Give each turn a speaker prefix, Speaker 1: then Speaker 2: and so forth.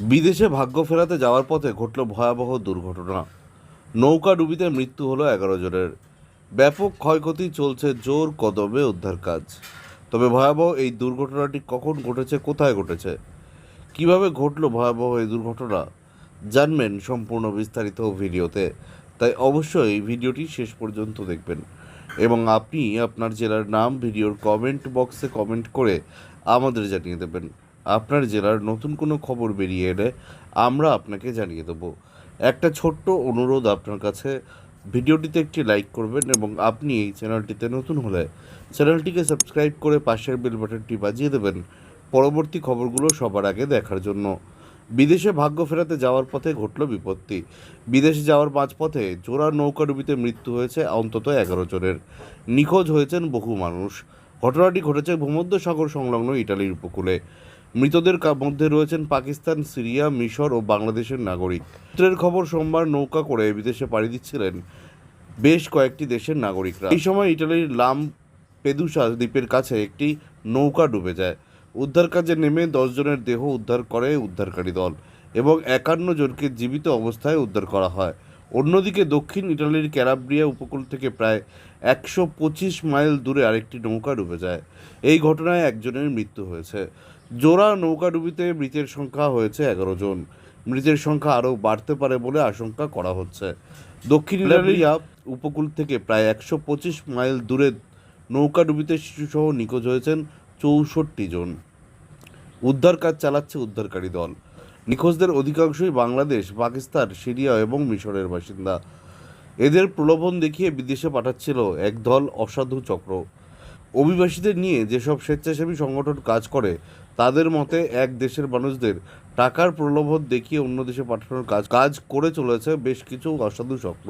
Speaker 1: বিদেশে ভাগ্য ফেরাতে যাওয়ার পথে ঘটল ভয়াবহ দুর্ঘটনা। নৌকা ডুবিতে মৃত্যু হলো এগারো জনের। ব্যাপক ক্ষয়ক্ষতি চলছে জোর কদমে উদ্ধার কাজ। তবে ভয়াবহ এই দুর্ঘটনাটি কখন ঘটেছে, কোথায় ঘটেছে? কীভাবে ঘটলো ভয়াবহ এই দুর্ঘটনা? জানবেন সম্পূর্ণ বিস্তারিত ভিডিওতে। তাই অবশ্যই ভিডিওটি শেষ পর্যন্ত দেখবেন। এবং আপনি আপনার জেলার নাম, ভিডিওর কমেন্ট বক্সে কমেন্ট করে আমাদের জানিয়ে দেবেন। আপনার জেলার নতুন কোনো খবর বেরিয়ে এলে আমরা আপনাকে জানিয়ে দেবো। একটা ছোট্ট অনুরোধ আপনার কাছে, ভিডিওটিতে একটি লাইক করবেন এবং আপনি এই চ্যানেলটিতে নতুন হলে চ্যানেলটিকে সাবস্ক্রাইব করে পাশের বেল বাটনটি বাজিয়ে দেবেন পরবর্তী খবরগুলো সবার আগে দেখার জন্য। বিদেশে ভাগ্য ফেরাতে যাওয়ার পথে ঘটল বিপত্তি। বিদেশে যাওয়ার পাঁচ মাঝপথে জোড়া নৌকাডুবিতে মৃত্যু হয়েছে অন্তত এগারো জনের। নিখোঁজ হয়েছেন বহু মানুষ। ঘটনাটি ঘটেছে ভূমধ্যসাগর সংলগ্ন ইটালির উপকূলে। মৃতদের মধ্যে রয়েছেন পাকিস্তান, সিরিয়া, মিশর ও বাংলাদেশের নাগরিক। সূত্রের খবর, সোমবার নৌকা করে বিদেশে পাড়ি দিচ্ছিলেন বেশ কয়েকটি দেশের নাগরিকরা। এই সময় ইটালির লাম পেদুসা দ্বীপের কাছে একটি নৌকা ডুবে যায়। উদ্ধার কাজে নেমে দশ জনের দেহ উদ্ধার করে উদ্ধারকারী দল এবং একান্ন জনকে জীবিত অবস্থায় উদ্ধার করা হয়। অন্যদিকে দক্ষিণ ইটালির ক্যারাব্রিয়া উপকূল থেকে প্রায় একশো পঁচিশ মাইল দূরে আরেকটি নৌকা ডুবে যায়। এই ঘটনায় একজনের মৃত্যু হয়েছে। জোড়া নৌকা ডুবিতে মৃতের সংখ্যা হয়েছে এগারো জন। মৃতের সংখ্যা আরও বাড়তে পারে বলে আশঙ্কা করা হচ্ছে। দক্ষিণ ইটালিয়া উপকূল থেকে প্রায় একশো পঁচিশ মাইল দূরে নৌকা ডুবিতে শিশুসহ নিখোঁজ হয়েছেন চৌষট্টি জন। উদ্ধার কাজ চালাচ্ছে উদ্ধারকারী দল। নিখোঁজদের অধিকাংশই বাংলাদেশ, পাকিস্তান, সিরিয়া এবং মিশরের বাসিন্দা। এদের প্রলোভন দেখিয়ে বিদেশে পাঠাচ্ছিল একদল অসাধু চক্র। অভিবাসীদের নিয়ে যেসব স্বেচ্ছাসেবী সংগঠন কাজ করে, তাদের মতে এক দেশের মানুষদের টাকার প্রলোভন দেখিয়ে অন্য দেশে পাঠানোর কাজ কাজ করে চলেছে বেশ কিছু অসাধু চক্র